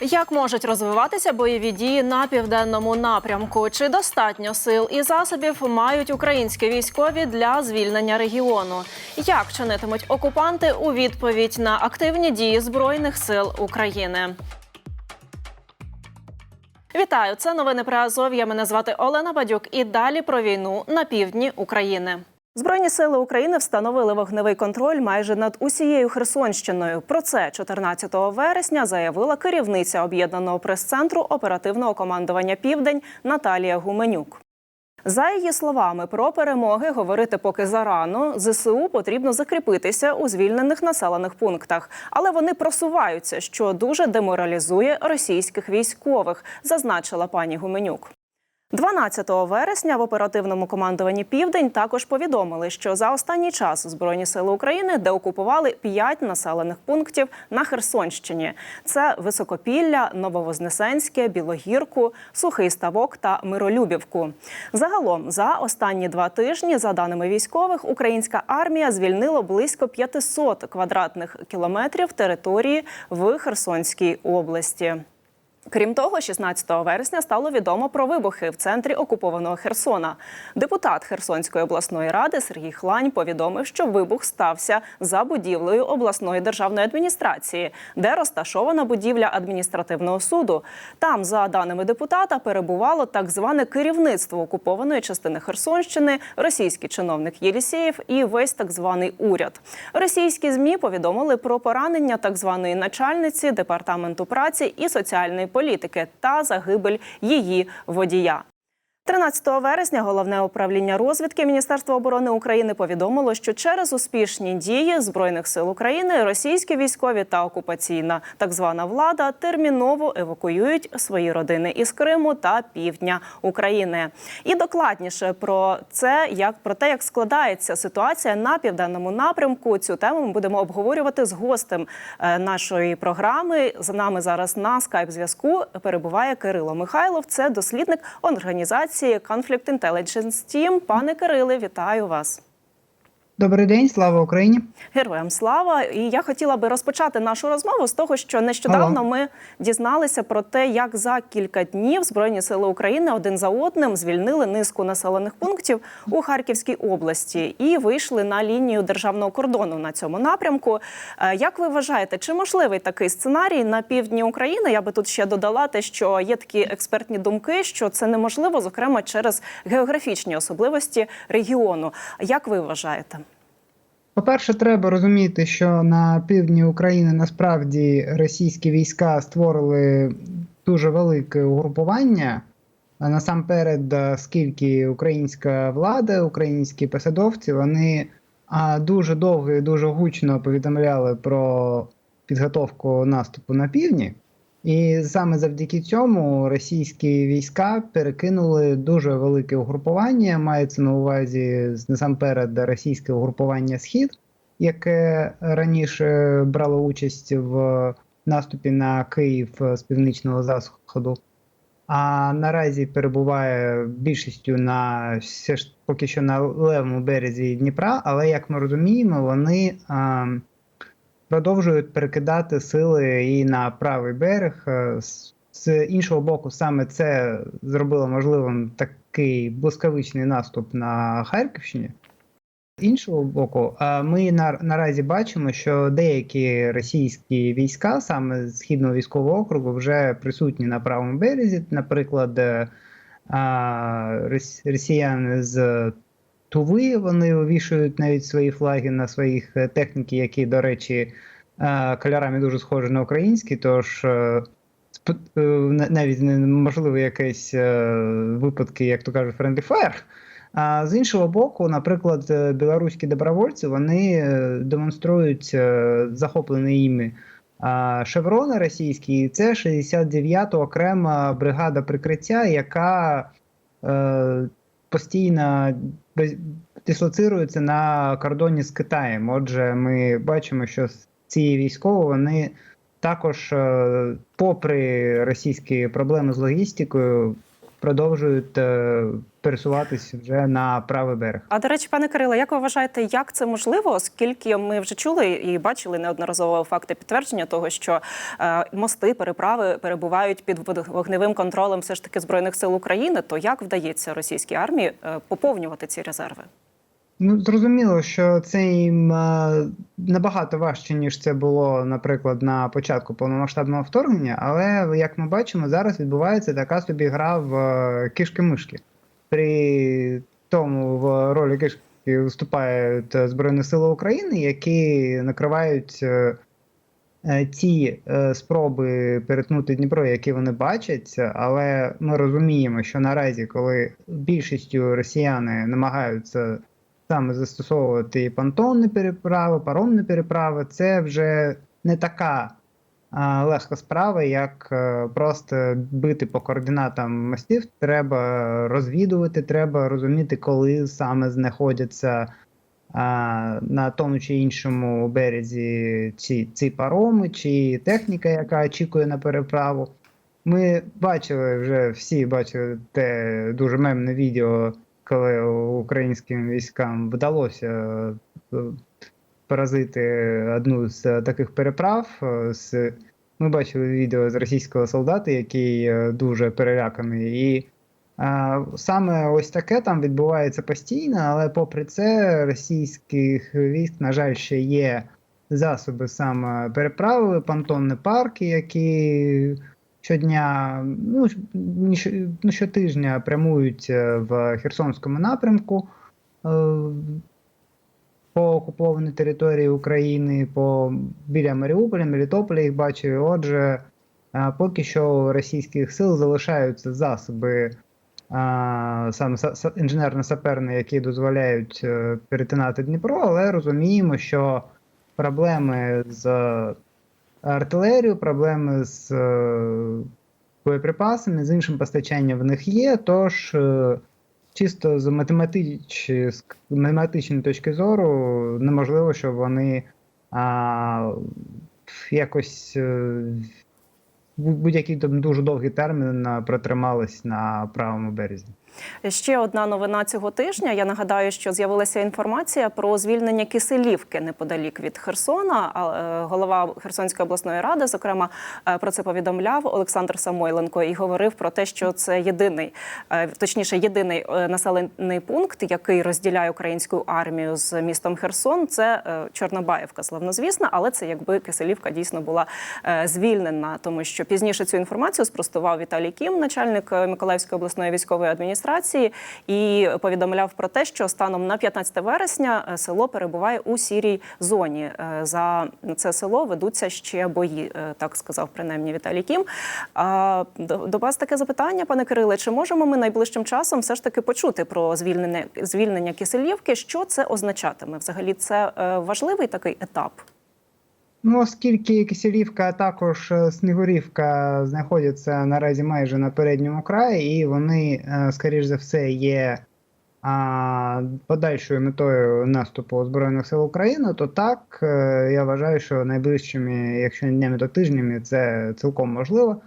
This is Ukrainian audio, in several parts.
Як можуть розвиватися бойові дії на південному напрямку? Чи достатньо сил і засобів мають українські військові для звільнення регіону? Як чинитимуть окупанти у відповідь на активні дії збройних сил України? Вітаю! Це новини про Азов'я. Мене звати Олена Бадюк. І далі про війну на півдні України. Збройні сили України встановили вогневий контроль майже над усією Херсонщиною. Про це 14 вересня заявила керівниця об'єднаного прес-центру оперативного командування Південь Наталія Гуменюк. За її словами, про перемоги говорити поки зарано. Зсу потрібно закріпитися у звільнених населених пунктах, але вони просуваються, що дуже деморалізує російських військових, зазначила пані Гуменюк. 12 вересня в оперативному командуванні Південь також повідомили, що за останній час Збройні сили України деокупували п'ять населених пунктів на Херсонщині: це Високопілля, Нововознесенське, Білогірку, Сухий Ставок та Миролюбівку. Загалом за останні два тижні, за даними військових, українська армія звільнила близько 500 квадратних кілометрів території в Херсонській області. Крім того, 16 вересня стало відомо про вибухи в центрі окупованого Херсона. Депутат Херсонської обласної ради Сергій Хлань повідомив, що вибух стався за будівлею обласної державної адміністрації, де розташована будівля адміністративного суду. Там, за даними депутата, перебувало так зване керівництво окупованої частини Херсонщини, російський чиновник Єлісєєв і весь так званий уряд. Російські змі повідомили про поранення так званої начальниці департаменту праці і соціальної політики та загибель її водія. 13 вересня головне управління розвідки Міністерства оборони України повідомило, що через успішні дії збройних сил України російські військові та окупаційна так звана влада терміново евакуюють свої родини із Криму та півдня України. І докладніше про це, як про те, як складається ситуація на південному напрямку. Цю тему ми будемо обговорювати з гостем е, нашої програми. За нами зараз на скайп зв'язку перебуває Кирило Михайлов. Це дослідник організації Conflict Intelligence Team. Пане Кириле, вітаю вас. Добрий день, слава Україні. Героям слава! І я хотіла би розпочати нашу розмову з того, що нещодавно Алло. ми дізналися про те, як за кілька днів Збройні сили України один за одним звільнили низку населених пунктів у Харківській області і вийшли на лінію державного кордону на цьому напрямку. Е, Як ви вважаєте, чи можливий такий сценарій на півдні України? Я би тут ще додала те, що є такі експертні думки, що це неможливо, зокрема через географічні особливості регіону. Як ви вважаєте? По-перше, треба розуміти, що на півдні України насправді російські війська створили дуже велике угрупування. Насамперед, скільки українська влада, українські посадовці, вони дуже довго і дуже гучно повідомляли про підготовку наступу на півдні. І саме завдяки цьому російські війська перекинули дуже велике угрупування. Мається на увазі насамперед російське угрупування Схід, яке раніше брало участь в наступі на Київ з північного заходу. А наразі перебуває більшістю на все ж поки що на левому березі Дніпра. Але як ми розуміємо, вони а, продовжують перекидати сили і на правий берег. Е, З- іншого боку, саме це зробило можливим такий блискавичний наступ на Харківщині. З іншого боку, е, ми на, наразі бачимо, що деякі російські війська, саме з східного військового округу, вже присутні на правому березі. Наприклад, е, росіяни з Туви вони вивішують навіть свої флаги на своїх е, техніки, які, до речі, е, кольорами дуже схожі на українські, тож е, навіть неможливо якісь випадки, як то кажуть, friendly fire. А з іншого боку, наприклад, білоруські добровольці вони демонструють захоплені іми шеврони російські, і це 69-та окрема бригада прикриття, яка постійно дислоцирується на кордоні з Китаєм. Отже, ми бачимо, що ці військові вони також, е, попри російські проблеми з логістикою, продовжують е, пересуватись вже на правий берег. А до речі, пане Кирило, як ви вважаєте, як це можливо? Оскільки ми вже чули і бачили неодноразово факти підтвердження того, що е, мости, переправи перебувають під вогневим контролем все ж таки збройних сил України, то як вдається російській армії е, поповнювати ці резерви? Ну, зрозуміло, що це їм е, набагато важче, ніж це було, наприклад, на початку повномасштабного вторгнення, але як ми бачимо, зараз відбувається така собі гра в е, кішки-мишки. При тому в ролі кишки виступають е, Збройні Сили України, які накривають е, е, ті е, спроби перетнути Дніпро, які вони бачать, але ми розуміємо, що наразі, коли більшістю росіяни намагаються саме застосовувати і понтонні переправи, паромні переправи, це вже не така а, легка справа, як е, просто бити по координатам мостів. Треба розвідувати, треба розуміти, коли саме знаходяться а, на тому чи іншому березі ці, ці пароми, чи техніка, яка очікує на переправу. Ми бачили вже всі бачили те дуже мемне відео, коли українським військам вдалося е, поразити одну з таких переправ. е, З... Ми бачили відео з російського солдата, який е, дуже переляканий. І а, саме ось таке там відбувається постійно, але попри це, російських військ, на жаль, ще є засоби саме переправи, понтонні парки, які щодня, ну, ну, щотижня прямують е, в Херсонському напрямку е, по окупованій території України, по біля Маріуполя, Мелітополя їх бачив. Отже, е, поки що російських сил залишаються засоби саме са- са- інженерно-саперні, які дозволяють перетинати Дніпро, але розуміємо, що проблеми з артилерією, проблеми з е, боєприпасами, з іншим постачанням в них є. Тож е, чисто з математич... математичної точки зору неможливо, щоб вони а, якось е, будь-який дуже довгий термін протримались на правому березі. Ще одна новина цього тижня. Я нагадаю, що з'явилася інформація про звільнення Киселівки неподалік від Херсона. А, е, Голова Херсонської обласної ради, зокрема, е, про це повідомляв Олександр Самойленко і говорив про те, що це єдиний, е, точніше, єдиний населений пункт, який розділяє українську армію з містом Херсон. Це Чорнобаївка, славнозвісна, але це якби Киселівка дійсно була звільнена, тому що пізніше цю інформацію спростував Віталій Кім, начальник Миколаївської обласної військової адміністрації, і повідомляв про те, що станом на 15 вересня е, село перебуває у сірій зоні. Е, За це село ведуться ще бої, е, так сказав принаймні Віталій Кім. До, вас таке запитання, пане Кириле. Чи можемо ми найближчим часом все ж таки почути про звільнення звільнення Киселівки? Що це означатиме? Взагалі, це важливий такий етап. Ну, оскільки Киселівка, а також е, Снігурівка знаходяться наразі майже на передньому краї, і вони, е, скоріш за все, є а, подальшою метою наступу Збройних сил України, то так, е, я вважаю, що найближчими, якщо не днями, то тижнями, це цілком можливо.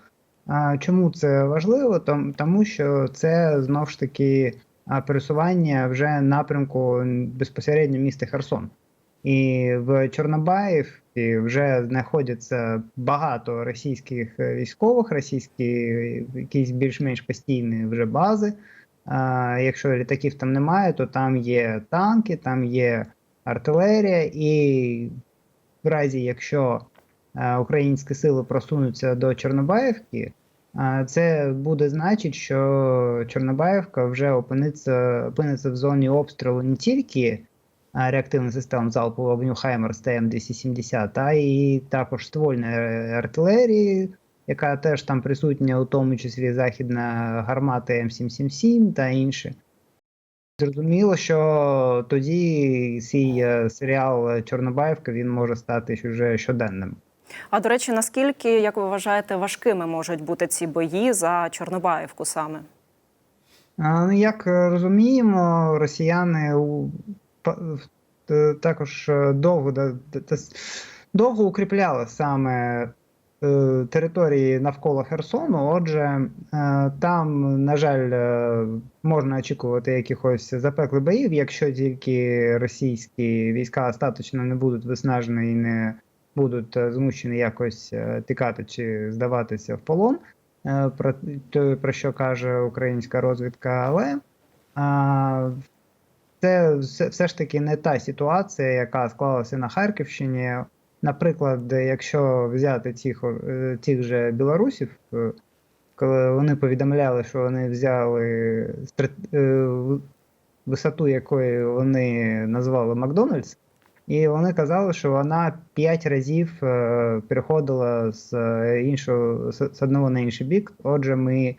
А, Чому це важливо? Тому що це знову ж таки пересування вже напрямку безпосередньо міста Херсон. І в Чорнобаївці вже знаходяться багато російських е, військових, російські якісь більш-менш постійні вже бази. А, якщо літаків там немає, то там є танки, там є артилерія, і в разі, якщо е, українські сили просунуться до Чорнобаївки, це буде значить, що Чорнобаївка вже опиниться, опиниться в зоні обстрілу не тільки реактивних систем залпового вогню Хаймерс ТМ-270, а і також ствольної артилерії, яка теж там присутня, у тому числі західна гармата М777 та інше. Зрозуміло, що тоді цей е, серіал Чорнобаївка він може стати вже щоденним. А до речі, наскільки, як ви вважаєте, важкими можуть бути ці бої за Чорнобаївку саме? Ну, як е, розуміємо, росіяни також е, довго, довго укріпляли саме е, території навколо Херсону. Отже, е, там, на жаль, е, можна очікувати якихось запеклих боїв, якщо тільки російські війська остаточно не будуть виснажені і не будуть е, змушені якось е, тікати чи здаватися в полон, е, про, про що каже українська розвідка, але а, це все, ж таки не та ситуація, яка склалася на Харківщині. Наприклад, якщо взяти тих, е, тих же білорусів, е, коли вони повідомляли, що вони взяли е, висоту, якої вони назвали Макдональдс, і вони казали, що вона 5 разів е, переходила з е, іншого з одного на інший бік. Отже, ми е,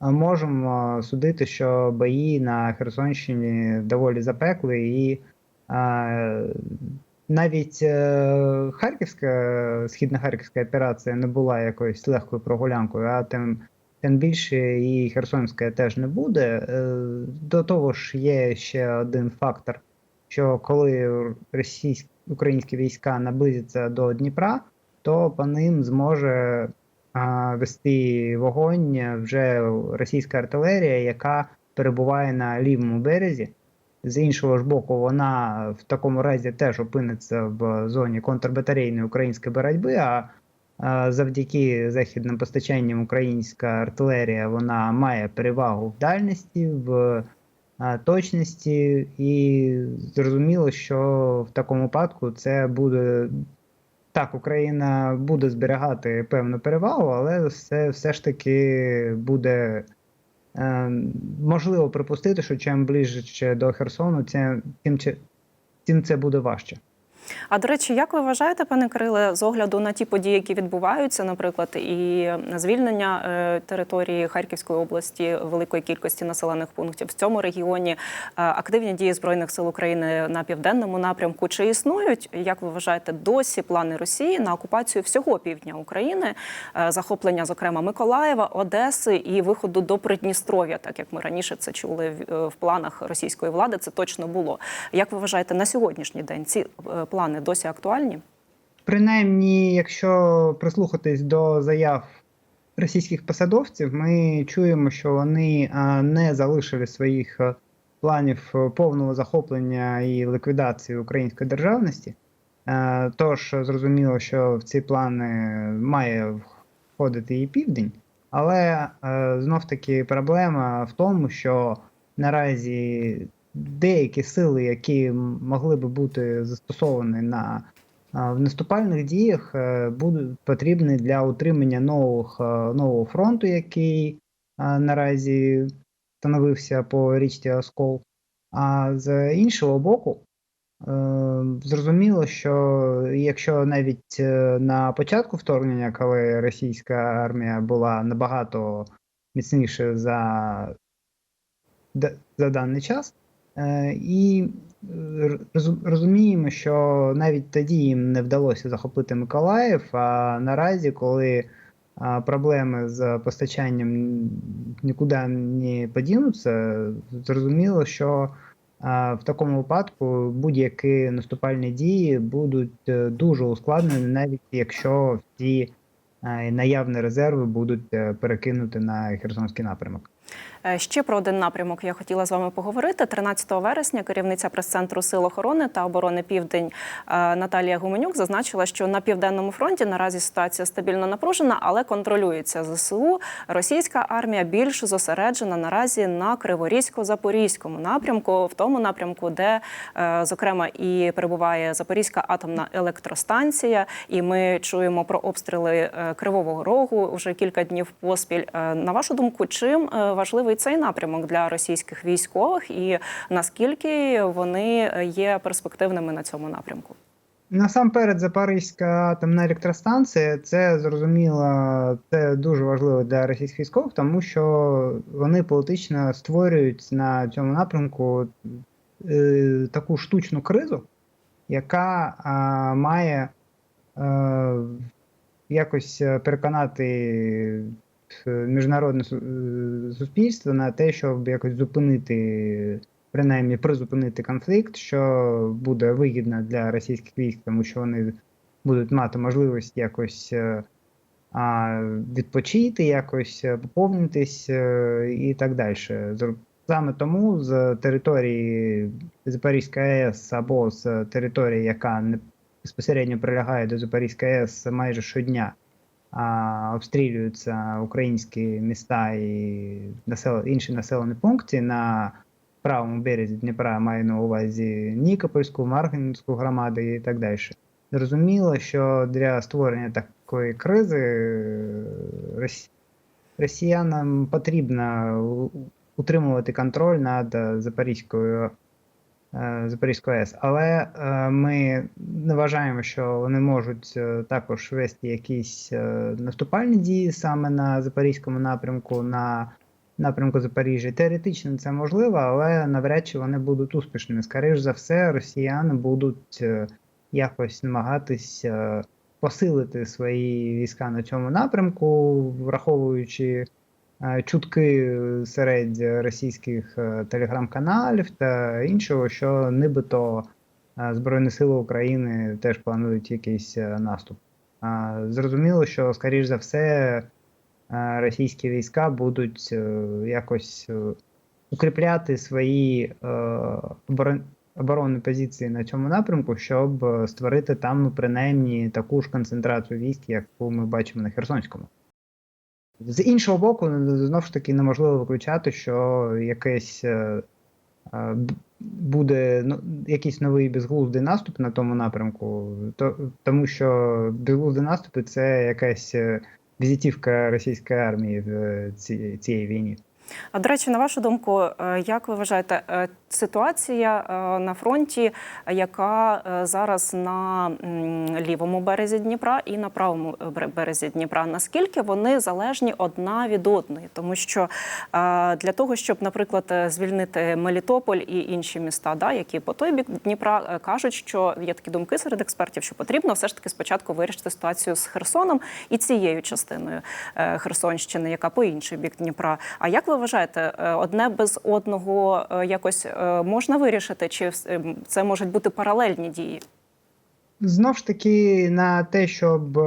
можемо судити, що бої на Херсонщині доволі запекли, і е, навіть е, харківська східна харківська операція не була якоюсь легкою прогулянкою, а тим, тим більше і Херсонська теж не буде. Е, До того ж, є ще один фактор, що коли російські українські війська наблизяться до Дніпра, то по ним зможе а, вести вогонь вже російська артилерія, яка перебуває на лівому березі. З іншого ж боку, вона в такому разі теж опиниться в зоні контрбатарейної української боротьби. А завдяки західним постачанням українська артилерія вона має перевагу в дальності, в точності, і зрозуміло, що в такому випадку це буде так, Україна буде зберігати певну перевагу, але все, все ж таки буде е, можливо припустити, що чим ближче до Херсону, тим, тим, це буде важче. А до речі, як ви вважаєте, пане Кириле, з огляду на ті події, які відбуваються, наприклад, і звільнення е, території Харківської області, великої кількості населених пунктів в цьому регіоні, е, активні дії збройних сил України на південному напрямку? Чи існують, як ви вважаєте, досі плани Росії на окупацію всього півдня України, е, захоплення, зокрема Миколаєва, Одеси і виходу до Придністров'я, так як ми раніше це чули в, планах російської влади, це точно було. Як ви вважаєте, на сьогоднішній день ці е, плани досі актуальні? Принаймні, якщо прислухатись до заяв російських посадовців, ми чуємо, що вони не залишили своїх планів повного захоплення і ліквідації української державності. Тож зрозуміло, що в ці плани має входити і південь, але знов таки проблема в тому, що наразі деякі сили, які могли би бути застосовані на в наступальних діях е, будуть потрібні для утримання нових, е, нового фронту, який наразі становився по річці Оскол. А з іншого боку, е, зрозуміло, що якщо навіть е, на початку вторгнення, коли російська армія була набагато міцніше за, за даний час, е, і е, розуміємо, що навіть тоді їм не вдалося захопити Миколаїв. А наразі, коли проблеми з постачанням нікуди не подінуться, зрозуміло, що в такому випадку будь-які наступальні дії будуть е, дуже ускладнені, навіть якщо всі е, наявні резерви будуть е, перекинуті на Херсонський напрямок. Е, Ще про один напрямок я хотіла з вами поговорити. 13 вересня керівниця прес-центру Сил охорони та оборони Південь е, Наталія Гуменюк зазначила, що на південному фронті наразі ситуація стабільно напружена, але контролюється ЗСУ. Російська армія більш зосереджена наразі на Криворізько-Запорізькому напрямку, в тому напрямку, де е, зокрема і перебуває Запорізька атомна електростанція. І ми чуємо про обстріли Кривого Рогу вже кілька днів поспіль. На вашу думку, чим е, важливий цей напрямок для російських військових, і наскільки вони є перспективними на цьому напрямку? Насамперед, Запорізька атомна електростанція це зрозуміло, це дуже важливо для російських військових, тому що вони політично створюють на цьому напрямку е, таку штучну кризу, яка а, має е, якось переконати е, міжнародне е, суспільство на те, щоб якось зупинити принаймні призупинити конфлікт, що буде вигідно для російських військ, тому що вони будуть мати можливість якось е, а, відпочити якось, е, поповнитись е, і так далі. Саме тому з території Запорізької АЕС або з території, яка безпосередньо прилягає до Запорізької АЕС майже щодня, обстрілюються українські міста і насел... інші населені пункти на правому березі Дніпра, маю на увазі Нікопольську, Марганецьку громади і так далі. Зрозуміло, що для створення такої кризи е, росіянам потрібно утримувати контроль над Запорізькою, е, Запорізькою АЕС. Але е, ми не вважаємо, що вони можуть е, також вести якісь наступальні дії саме на Запорізькому напрямку, на напрямку Запоріжжя. Теоретично це можливо, але навряд чи вони будуть успішними. Скоріше за все, росіяни будуть якось намагатись посилити свої війська на цьому напрямку, враховуючи чутки серед російських е, телеграм-каналів та іншого, що нібито е, Збройні Сили України теж планують якийсь е, наступ. Зрозуміло, що, скоріш за все, е, російські війська будуть е, якось е, укріпляти свої е, оборонні позиції на цьому напрямку, щоб е, створити там принаймні таку ж концентрацію військ, яку ми бачимо на Херсонському. З іншого боку, знову ж таки неможливо виключати, що якесь е, е, буде ну, якийсь новий безглуздий наступ на тому напрямку, то, тому що безглуздий наступ це якась е, візитівка російської армії в цій, ці, цій війні. А до речі, на вашу думку, е, як ви вважаєте, е, ситуація е, на фронті, яка зараз на лівому березі Дніпра і на правому березі Дніпра, наскільки вони залежні одна від одної? Тому що для того, щоб, наприклад, звільнити Мелітополь і інші міста, да, які по той бік Дніпра кажуть, що є такі думки серед експертів, що потрібно все ж таки спочатку вирішити ситуацію з Херсоном і цією частиною Херсонщини, яка по інший бік Дніпра. А як ви вважаєте, е, одне без одного е, якось е, можна вирішити, чи ем, це можуть бути паралельні дії? Знов ж таки, на те, щоб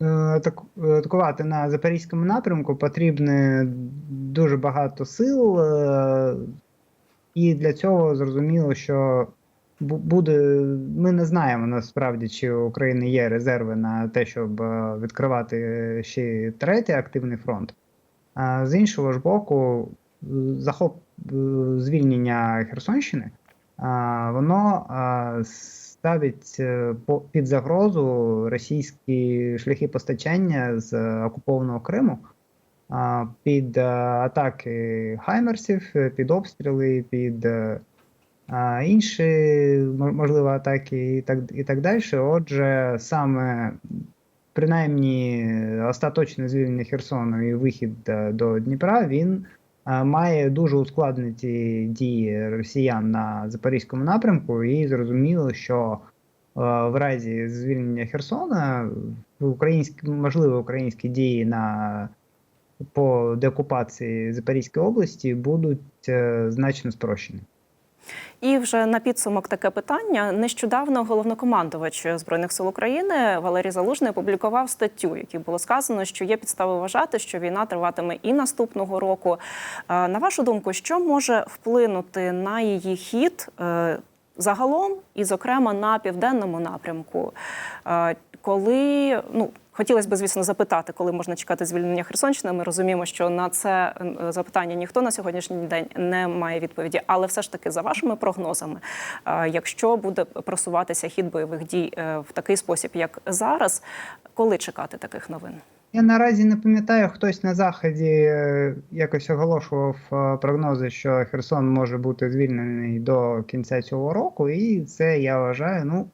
атаку- атакувати на запорізькому напрямку, потрібно дуже багато сил, і для цього зрозуміло, що буде. Ми не знаємо насправді, чи у України є резерви на те, щоб відкривати ще третій активний фронт. З іншого ж боку, захоп звільнення Херсонщини, воно ставить е, під загрозу російські шляхи постачання з окупованого Криму під е, атаки хаймерсів, під обстріли, під е, інші можливо атаки і так, і так далі. Отже, саме принаймні остаточне звільнення Херсону і вихід е, до Дніпра він е, має дуже ускладнити дії росіян на запорізькому напрямку, і зрозуміло, що е, в разі звільнення Херсона українські можливі українські дії на по деокупації Запорізької області будуть значно спрощені. І вже на підсумок таке питання. Нещодавно головнокомандувач збройних сил України Валерій Залужний опублікував статтю, якій було сказано, що є підстави вважати, що війна триватиме і наступного року. На вашу думку, що може вплинути на її хід е, загалом, і, зокрема, на південному напрямку, коли ну. Хотілося б, звісно, запитати, коли можна чекати звільнення Херсонщини. Ми розуміємо, що на це запитання ніхто на сьогоднішній день не має відповіді. Але все ж таки, за вашими прогнозами, е, якщо буде просуватися хід бойових дій е, в такий спосіб, як зараз, коли чекати таких новин? Я наразі не пам'ятаю, хтось на заході е, якось оголошував прогнози, що Херсон може бути звільнений до кінця цього року, і це я вважаю, ну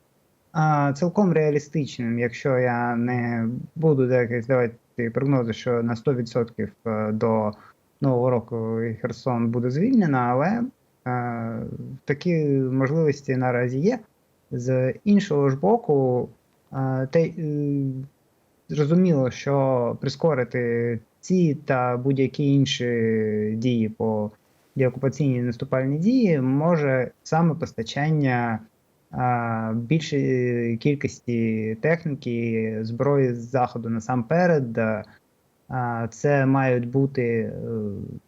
цілком реалістичним, якщо я не буду якось давати прогнози, що на 100% е, до нового року Херсон буде звільнено, але е, такі можливості наразі є. З іншого ж боку, е, те, Зрозуміло, що прискорити ці та будь-які інші дії по деокупаційній наступальній дії може саме постачання більшій кількості техніки, зброї з заходу насамперед. Це мають бути е,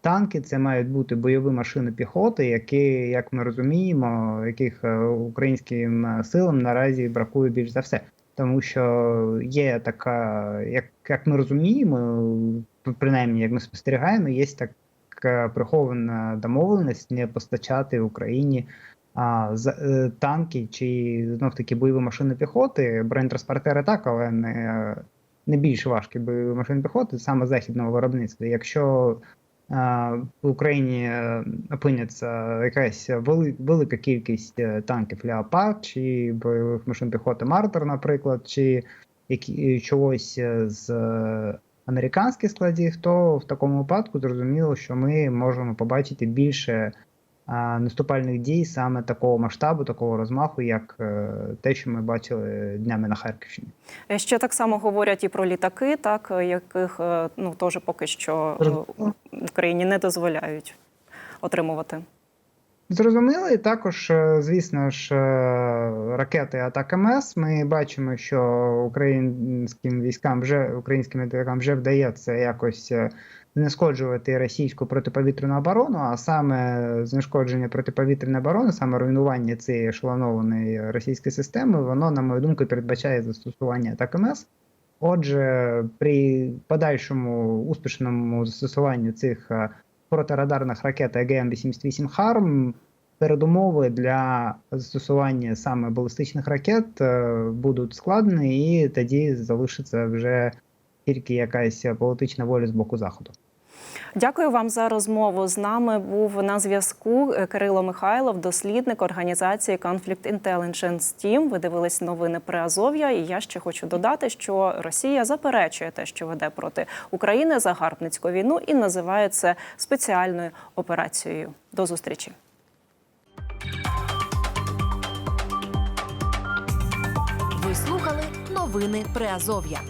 танки, це мають бути бойові машини піхоти, які, як ми розуміємо, яких е, українським силам наразі бракує більш за все. Тому що є така, як, як ми розуміємо, принаймні як ми спостерігаємо, є така прихована домовленість не постачати Україні а, з, е, танки чи знов таки бойові машини піхоти, бронетранспортери так, але не, не більш важкі бойові машини піхоти, саме західного виробництва. Якщо а, в Україні е, опиняться якась вели, велика кількість е, танків Леопард чи бойових машин піхоти Мартер, наприклад, чи які, чогось е, з е, американських складів, то в такому випадку зрозуміло, що ми можемо побачити більше наступальних дій саме такого масштабу, такого розмаху, як е, те, що ми бачили днями на Харківщині. Е, Ще так само говорять і про літаки, так е, яких ну теж поки що Україні не дозволяють отримувати. Зрозуміло, і також, звісно ж, ракети атак МС. Ми бачимо, що українським військам вже українським військам вже вдається якось знешкоджувати російську протиповітряну оборону, а саме знешкодження протиповітряної оборони, саме руйнування цієї ешелонованої російської системи, воно, на мою думку, передбачає застосування атак МС. Отже, при подальшому успішному застосуванні цих е, протирадарних ракет АГМ-88 «Харм» передумови для застосування саме балістичних ракет е, будуть складені, і тоді залишиться вже тільки якась політична воля з боку заходу. Дякую вам за розмову. З нами був на зв'язку е, Кирило Михайлов, дослідник організації Conflict Intelligence Team. Ви дивились новини при Азов'я. І я ще хочу додати, що Росія заперечує те, що веде проти України загарбницьку війну, і називає це спеціальною операцією. До зустрічі. Ви слухали новини Приазов'я.